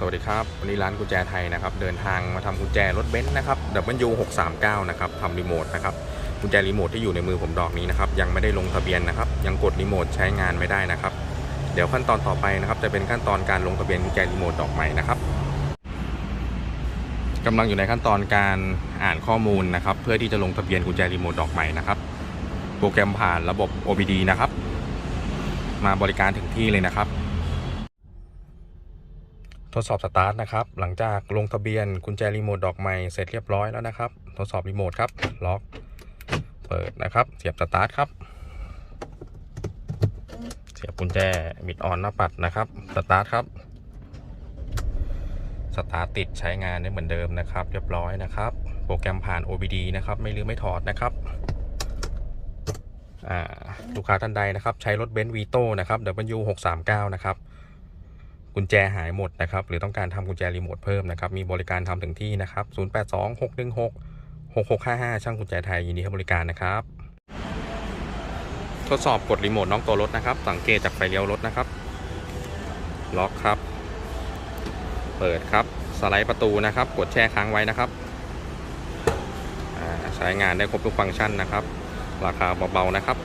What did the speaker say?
สวัสดีครับ วันนี้ร้านกุญแจไทยนะครับ เดินทางมาทำกุญแจรถเบนซ์นะครับ W639 นะครับทำรีโมทนะครับ กุญแจรีโมทที่อยู่ในมือผมดอกนี้นะครับ ยังไม่ได้ลงทะเบียนนะครับ ยังกดรีโมทใช้งานไม่ได้นะครับ เดี๋ยวขั้นตอนต่อไปนะครับ จะเป็นขั้นตอนการลงทะเบียนกุญแจรีโมทดอกใหม่นะครับกำลังอยู่ในขั้นตอนการอ่านข้อมูลนะครับ เพื่อที่จะลงทะเบียนกุญแจรีโมทดอกใหม่นะครับ โปรแกรมผ่านระบบ OBD นะครับ มาบริการถึงที่เลยนะครับ ดสอบสตาร์ทนะครับ หลังจากลงทะเบียนกุญแจรีโมทดอกใหม่เสร็จเรียบร้อยแล้วนะครับ ทดสอบรีโมทครับ ล็อก เปิดนะครับ เสียบสตาร์ทครับ เสียบกุญแจบิดออนหน้าปัดนะครับ สตาร์ทครับ สตาร์ทติดใช้งานได้เหมือนเดิมนะครับ เรียบร้อยนะครับ โปรแกรมผ่าน OBD นะครับ ไม่ลืมไม่ถอดนะครับอ่าลูกค้าท่านใดนะครับ ใช้รถเบนซ์วีโต้นะครับ W639 นะครับ กุญแจหายหมดนะครับ หรือต้องการทำกุญแจรีโมทเพิ่มนะครับ มีบริการทำถึงที่นะครับ 082 616 6655 ช่างกุญแจไทยยินดีให้บริการนะครับ ทดสอบกดรีโมทน้องตัวรถนะครับ สังเกตจากไฟเลี้ยวรถนะครับ ล็อกครับ เปิดครับ สไลด์ประตูนะครับ กดแช่ค้างไว้นะครับใช้งานได้ครบทุกฟังก์ชันนะครับ ราคาเบาๆนะครับ